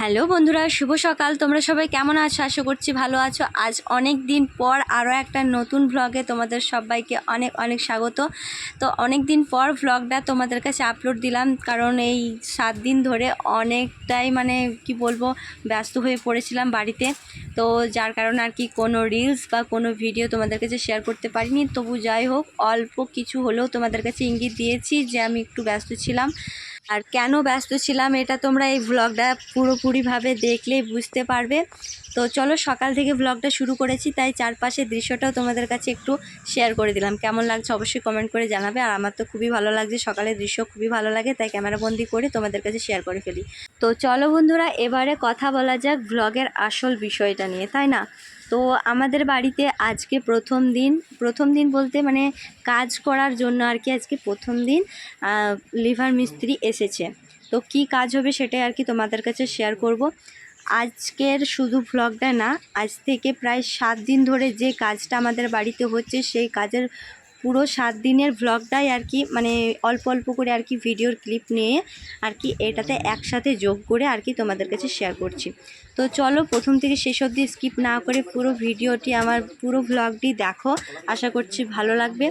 Hello বন্ধুরা, শুভ সকাল। তোমরা সবাই কেমন আছো? আশা করছি ভালো আছো। আজ অনেক দিন পর আরও একটা নতুন ভ্লগে তোমাদের সবাইকে অনেক অনেক স্বাগত। তো অনেক দিন পর ভ্লগটা তোমাদের কাছে আপলোড দিলাম, কারণ এই সাত দিন ধরে অনেকটাই মানে কি বলব, ব্যস্ত হয়ে পড়েছিলাম বাড়িতে। তো যার কারণে আর কি কোনো রিলস বা কোনো ভিডিও তোমাদের কাছে শেয়ার করতে পারিনি। তবু যাই হোক, অল্প কিছু হলেও তোমাদের কাছে ইঙ্গিত দিয়েছি যে আমি একটু ব্যস্ত ছিলাম। আর কেন ব্যস্ত ছিলাম এটা তোমরা এই ব্লগটা পুরোপুরিভাবে দেখলেই বুঝতে পারবে। তো চলো সকাল থেকে ব্লগটা শুরু করেছি, তাই চারপাশের দৃশ্যটাও তোমাদের কাছে একটু শেয়ার করে দিলাম। কেমন লাগছে অবশ্যই কমেন্ট করে জানাবে। আর আমার তো খুবই ভালো লাগছে, সকালের দৃশ্য খুবই ভালো লাগে, তাই ক্যামেরাবন্দি করে তোমাদের কাছে শেয়ার করে ফেলি। তো চলো বন্ধুরা, এবারে কথা বলা যাক ব্লগের আসল বিষয়টা নিয়ে, তাই না? তো আমাদের বাড়িতে আজকে প্রথম দিন প্রথম দিন বলতে মানে কাজ করার জন্য আর কি আজকে প্রথম দিন লিভার মিস্ত্রি এসেছে। তো কি কাজ হবে সেটাই আর কি তোমাদের কাছে শেয়ার করব। আজকের শুধু ভ্লগটা না, আজ থেকে প্রায় সাত দিন ধরে যে কাজটা আমাদের বাড়িতে হচ্ছে সেই কাজের পুরো সাত দিনের ভ্লগটাই আর কি মানে অল্প অল্প করে আর কি ভিডিওর ক্লিপ নিয়ে আর কি এটাতে একসাথে যোগ করে আর কি তোমাদের কাছে শেয়ার করছি। তো চলো প্রথম থেকে শেষ অবধি স্কিপ না করে পুরো ভিডিওটি আমার পুরো ভ্লগটি দেখো, আশা করছি ভালো লাগবে।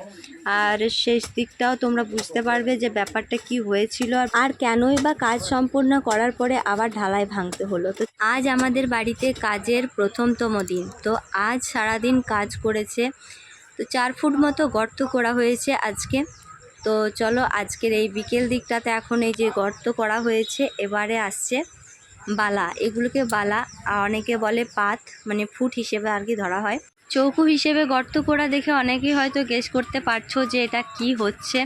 আর শেষ দিকটাও তোমরা বুঝতে পারবে যে ব্যাপারটা কি হয়েছিল আর কেনই বা কাজ সম্পূর্ণ করার পরে আবার ঢালাই ভাঙতে হলো। তো আজ আমাদের বাড়িতে কাজের প্রথমতম দিন। তো আজ সারাদিন কাজ করেছে তো চার ফুট মতো গর্ত করা হয়েছে আজকে। তো চলো আজকের এই বিকেল দিকটাতে এখন এই যে গর্ত করা হয়েছে, এবারে আসছে বালা। এগুলোকে বালা অনেকে বলে পাত মানে ফুট হিসেবে আর কি ধরা হয়। চৌকু হিসেবে গর্ত করা দেখে অনেকেই হয়তো গেস করতে পারছ যে এটা কি হচ্ছে।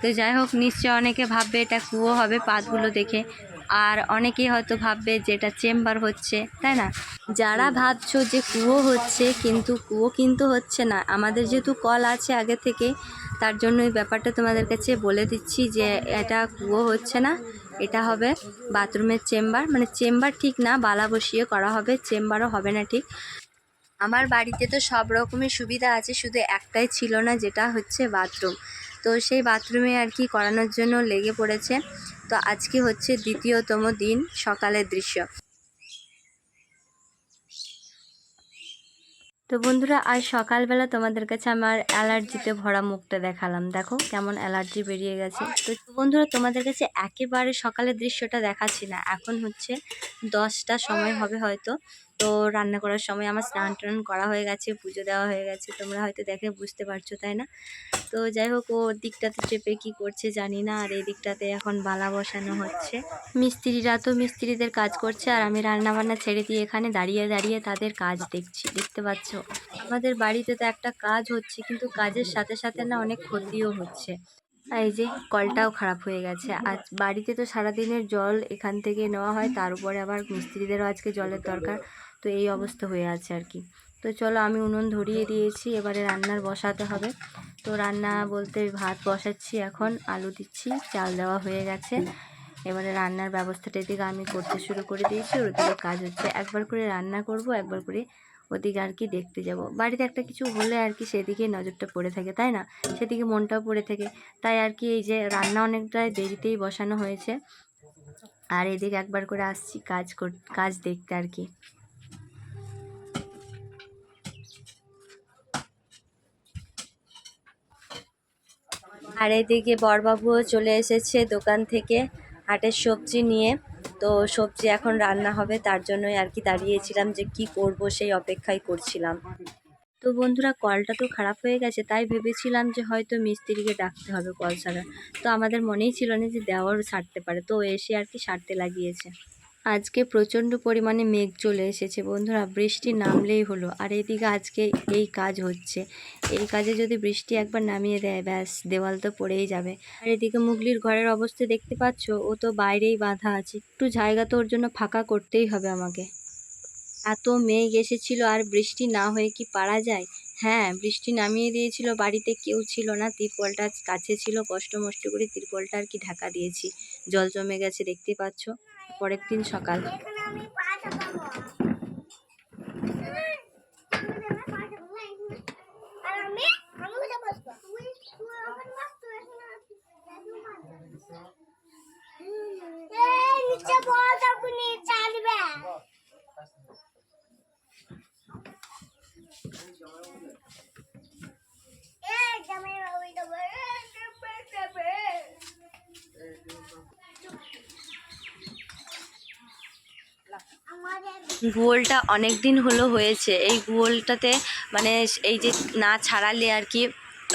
তো যাই হোক নিশ্চয় অনেকে ভাববে এটা কুয়ো হবে পাতগুলো দেখে। আর অনেকেই হয়তো ভাববে যে এটা চেম্বার হচ্ছে, তাই না? যারা ভাবছ যে কুয়ো হচ্ছে, কিন্তু কুয়ো কিন্তু হচ্ছে না। আমাদের যেহেতু কল আছে আগে থেকে, তার জন্য এই ব্যাপারটা তোমাদের কাছে বলে দিচ্ছি যে এটা কুয়ো হচ্ছে না, এটা হবে বাথরুমের চেম্বার। মানে চেম্বার ঠিক না, বালা বসিয়ে করা হবে, চেম্বারও হবে না ঠিক। আমার বাড়িতে তো সব রকমের সুবিধা আছে, শুধু একটাই ছিল না, যেটা হচ্ছে বাথরুম। তো সেই বাথরুমে আর কি করানোর জন্য লেগে পড়েছে। তো আজকে হচ্ছে দ্বিতীয়তম দিন সকালের দৃশ্য। তো বন্ধুরা, আজ সকালবেলা তোমাদের কাছে আমার অ্যালার্জিতে ভরা মুখটা দেখালাম। দেখো কেমন অ্যালার্জি বেরিয়ে গেছে। তো বন্ধুরা, তোমাদের কাছে একেবারে সকালের দৃশ্যটা দেখাচ্ছি না। এখন হচ্ছে দশটা সময় হবে হয়তো। তো রান্না করার সময় আমার স্নান টান করা হয়ে গেছে, পুজো দেওয়া হয়ে গেছে। তোমরা হয়তো দেখে বুঝতে পারছ, তাই না? তো যাই হোক ওর দিকটাতে চেপে কি করছে জানি না, আর এই দিকটাতে এখন বালা বসানো হচ্ছে। মিস্ত্রিরা তো মিস্ত্রিদের কাজ করছে, আর আমি রান্না বান্না ছেড়ে দিয়ে এখানে দাঁড়িয়ে দাঁড়িয়ে তাদের কাজ দেখছি, দেখতে পাচ্ছ? আমাদের বাড়িতে তো একটা কাজ হচ্ছে, কিন্তু কাজের সাথে সাথে না অনেক ক্ষতিও হচ্ছে। এই যে কলটাও খারাপ হয়ে গেছে। আজ বাড়িতে তো সারাদিনের জল এখান থেকে নেওয়া হয়, তার উপরে আবার মিস্ত্রিদেরও আজকে জলের দরকার। তো এই অবস্থা হয়ে আছে আর কি। তো চলো আমি উনুন ধরিয়ে দিয়েছি, এবারে রান্নার বসাতে হবে। তো রান্না বলতে ভাত বসাচ্ছি এখন, আলু দিচ্ছি, চাল দেওয়া হয়ে গেছে। এবারে রান্নার ব্যবস্থাটা এদিকে আমি করতে শুরু করে দিয়েছি ওদিকে কাজ হচ্ছে। একবার করে রান্না করব, একবার করে ওদিকে আর কি দেখতে যাব। বাড়িতে একটা কিছু হলে আর কি সেদিকে নজরটা পড়ে থাকে, তাই না? সেদিকে মনটাও পড়ে থাকে। তাই আর কি এই যে রান্না অনেকটাই দেরিতেই বসানো হয়েছে। আর এদিকে একবার করে আসছি কাজ কাজ দেখতে আর কি। আর এদিকে বরবাবুও চলে এসেছে দোকান থেকে হাটের সবজি নিয়ে। তো সবজি এখন রান্না হবে, তার জন্যই আর কি দাঁড়িয়েছিলাম যে কি করব সেই অপেক্ষাই করছিলাম। তো বন্ধুরা, কলটা তো খারাপ হয়ে গেছে, তাই ভেবেছিলাম যে হয়তো মিস্ত্রিকে ডাকতে হবে কল ছাড়া। তো আমাদের মনেই ছিল না যে দেওয়ার সারতে পারে, তো এসে আর কি সারতে লাগিয়েছে। আজকে প্রচণ্ড পরিমাণে মেঘ চলে এসেছে বন্ধুরা, বৃষ্টি নামলেই হলো। আর এদিকে আজকে এই কাজ হচ্ছে। এই কাজে যদি বৃষ্টি একবার নামিয়ে দেয়, ব্যাস, দেওয়াল তো পড়েই যাবে। আর এদিকে মুগলির ঘরের অবস্থা দেখতে পাচ্ছ? ও তো বাইরেই বাঁধা আছে। একটু জায়গা তো ওর জন্য ফাঁকা করতেই হবে আমাকে। এত মেঘ এসেছিল আর বৃষ্টি না হয়ে কি পারা যায়? হ্যাঁ বৃষ্টি নামিয়ে দিয়েছিল, বাড়িতে কেউ ছিল না। তিরপলটা কাছে ছিল, কষ্ট মষ্ট করে তিরপলটা আর কি ঢাকা দিয়েছি। জল জমে গেছে, দেখতে পাচ্ছ? পরের দিন সকাল। বল তখন পাবো আর আমি আমি উঠে বসবো তুই তুই ওখানে বস তুই এখানে এই নিচে বল তখনই চালবে এ জামাই বাবুই তো বলে টেপে টেপে গুয়োলটা অনেক দিন হলো হয়েছে। এই গুয়োলটাতে মানে এই যে না ছাড়ালে আর কি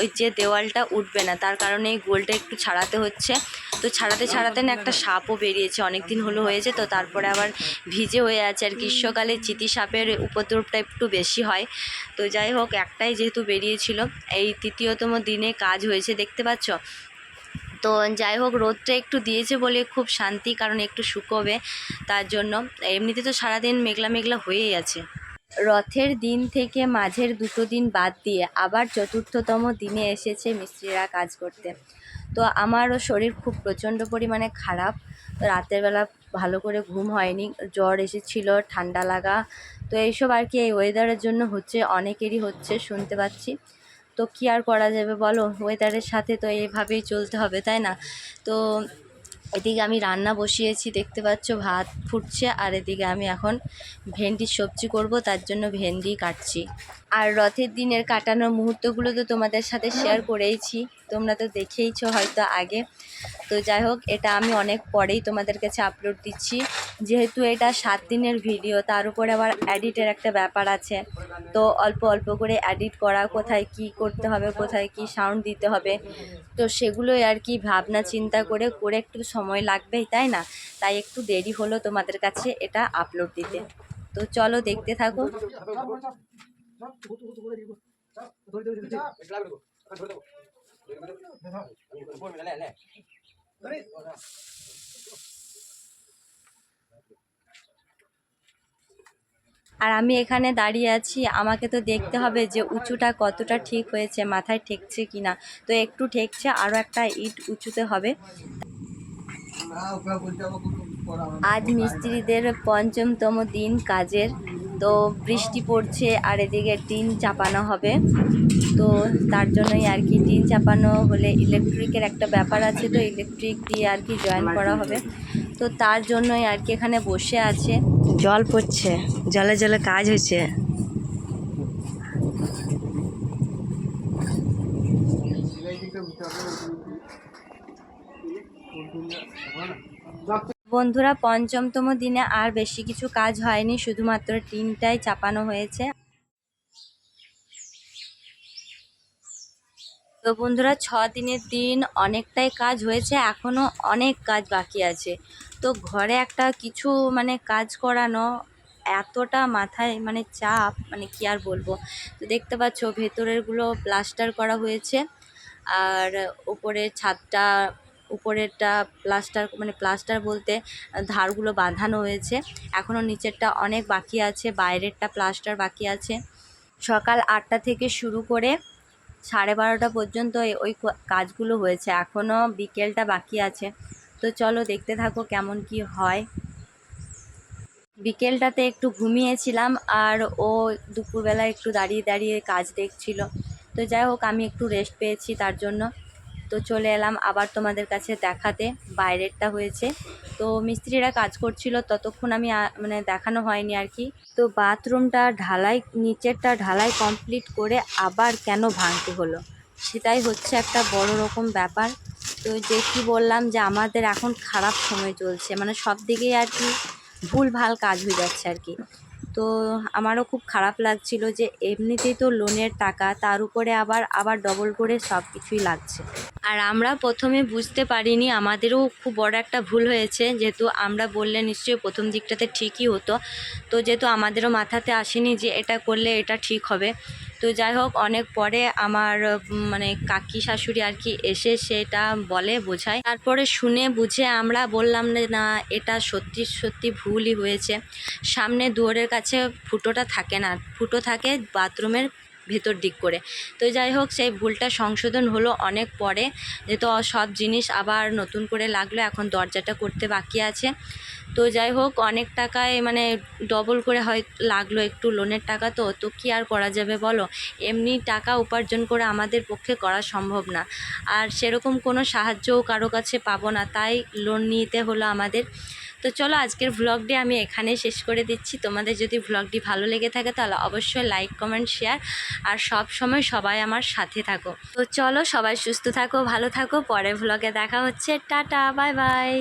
ওই যে দেওয়ালটা উঠবে না, তার কারণে এই গোলটা একটু ছাড়াতে হচ্ছে। তো ছাড়াতে ছাড়াতে না একটা সাপও বেরিয়েছে অনেক দিন হলো হয়েছে। তো তারপরে আবার ভিজে হয়ে আছে আর গ্রীষ্মকালে চিতি সাপের উপদ্রবটা একটু বেশি হয়। তো যাই হোক, একটাই যেহেতু বেরিয়েছিল, এই তৃতীয়তম দিনে কাজ হয়েছে, দেখতে পাচ্ছ? তো যাই হোক, রোদটা একটু দিয়েছে বলে খুব শান্তি, কারণ একটু শুকোবে, তার জন্য। এমনিতে তো সারাদিন মেঘলা মেঘলা হয়েই আছে। রথের দিন থেকে মাঝের দুটো দিন বাদ দিয়ে আবার চতুর্থতম দিনে এসেছে মিস্ত্রিরা কাজ করতে। তো আমারও শরীর খুব প্রচণ্ড পরিমাণে খারাপ। রাতের বেলা ভালো করে ঘুম হয়নি, জ্বর এসেছিল, ঠান্ডা লাগা। তো এইসব আর কি, এই ওয়েদারের জন্য হচ্ছে, অনেকেরই হচ্ছে, শুনতে পাচ্ছি। তো কী আর করা যাবে বলো? ওয়েদারের সাথে তো এইভাবেই চলতে হবে, তাই না? তো এদিকে আমি রান্না বসিয়েছি, দেখতে পাচ্ছ ভাত ফুটছে, আর এদিকে আমি এখন ভেন্ডির সবজি করব, তার জন্য ভেন্ডি কাটছি। আর রথের দিনের কাটানোর মুহূর্তগুলো তো তোমাদের সাথে শেয়ার করেইছি। তোমরা তো দেখেইছো হয়তো আগে। তো যাই হোক, এটা আমি অনেক পরেই তোমাদের কাছে আপলোড দিচ্ছি। যেহেতু এটা সাত দিনের ভিডিও তার উপরে আবার এডিটের একটা ব্যাপার আছে। তো অল্প অল্প করে এডিট করা, কোথায় কি করতে হবে, কোথায় কি সাউন্ড দিতে হবে, তো সেগুলোই আর কি ভাবনা চিন্তা করে করে একটু সময় লাগবেই, তাই না? তাই একটু দেরি হলো তোমাদের কাছে এটা আপলোড দিতে। তো চলো দেখতে থাকো। আর আমি এখানে দাঁড়িয়ে আছি, আমাকে তো দেখতে হবে যে উঁচুটা কতটা ঠিক হয়েছে, মাথায় ঠেকছে কি না তো একটু ঠেকছে, আরও একটা ইট উঁচুতে হবে। আজ মিস্ত্রিদের পঞ্চমতম দিন কাজের। তো বৃষ্টি পড়ছে আর এদিকে টিন চাপানো হবে। তো তার জন্যই আর কি টিন চাপানো হলে ইলেকট্রিকের একটা ব্যাপার আছে তো ইলেকট্রিক দিয়ে আর কি জয়েন করা হবে। তো তার জন্যই আর কি এখানে বসে আছে। জল পড়ছে জলে জলে কাজ হয়েছে। বন্ধুরা, পঞ্চমতম দিনে আর বেশি কিছু কাজ হয়নি, শুধুমাত্র টিনটাই চাপানো হয়েছে। তো বন্ধুরা, ছ দিনের দিন অনেকটাই কাজ হয়েছে এখনও অনেক কাজ বাকি আছে। তো ঘরে একটা কিছু মানে কাজ করানো এতটা মাথায় মানে চাপ মানে কি আর বলব? তো দেখতে পাচ্ছ, ভেতরেরগুলো প্লাস্টার করা হয়েছে, আর উপরের ছাদটা উপরেরটা প্লাস্টার মানে প্লাস্টার বলতে ধারগুলো বাঁধানো হয়েছে। এখনও নিচেরটা অনেক বাকি আছে, বাইরেরটা প্লাস্টার বাকি আছে। সকাল আটটা থেকে শুরু করে সাড়ে বারোটা পর্যন্ত ওই কাজগুলো হয়েছে। এখনও বিকেলটা বাকি আছে। তো চলো দেখতে থাকো কেমন কি হয়। বিকেলটাতে একটু ঘুমিয়েছিলাম আর ও দুপুরবেলা একটু দাঁড়িয়ে দাঁড়িয়ে কাজ দেখছিল। তো যাই হোক, আমি একটু রেস্ট পেয়েছি তার জন্য। তো চলে এলাম আবার তোমাদের কাছে দেখাতে, বাইরেরটা হয়েছে। তো মিস্ত্রিরা কাজ করছিল, ততক্ষণ আমি মানে দেখানো হয়নি আর কি। তো বাথরুমটা ঢালাই, নিচেরটা ঢালাই কমপ্লিট করে আবার কেন ভাঙতে হলো? সেটাই হচ্ছে একটা বড় রকম ব্যাপার। তো যে কি বললাম যে আমাদের এখন খারাপ সময় চলছে মানে সব দিকেই আর কি ভুল ভালো কাজ হয়ে যাচ্ছে আর কি। তো আমারও খুব খারাপ লাগছিল যে এমনিতেই তো লোনের টাকা, তার উপরে আবার আবার ডবল করে সব কিছুই লাগছে। আর আমরা প্রথমে বুঝতে পারিনি, আমাদেরও খুব বড় একটা ভুল হয়েছে। যেহেতু আমরা বললে নিশ্চয়ই প্রথম দিকটাতে ঠিকই হতো। তো যেহেতু আমাদেরও মাথাতে আসেনি যে এটা করলে এটা ঠিক হবে। তো যাই হোক, অনেক পরে আমার মানে কাকি শাশুড়ি আর কি এসে সেটা বলে, বোঝায়। তারপরে শুনে বুঝে আমরা বললাম না, এটা সত্যি সত্যি ভুলই হয়েছে। সামনে দুয়ারের কাছে ফুটোটা থাকে না। ফুটো থাকে বাথরুমের ভেতর দিক করে। তো যাই হোক, সেই ভুলটা সংশোধন হলো অনেক পরে। যেহেতু সব জিনিস আবার নতুন করে লাগল, এখন দরজাটা করতে বাকি আছে। তো যাই হোক, অনেক টাকায় মানে ডবল করে হয়, লাগল একটু লোনের টাকা তো। তো কী আর করা যাবে বলো? এমনি টাকা উপার্জন করে আমাদের পক্ষে করা সম্ভব না। আর সেরকম কোনো সাহায্যও কারও কাছে পাবো না। তাই লোন নিতে হলো আমাদের। তো চলো আজকের ভ্লগটি আমি এখানে শেষ করে দিচ্ছি। তোমাদের যদি ভ্লগটি ভালো লেগে থাকে তাহলে অবশ্যই লাইক কমেন্ট শেয়ার আর সব সময় সবাই আমার সাথে থাকো। তো চলো সবাই সুস্থ থাকো, ভালো থাকো। পরে ভ্লগে দেখা হচ্ছে। Tata bye bye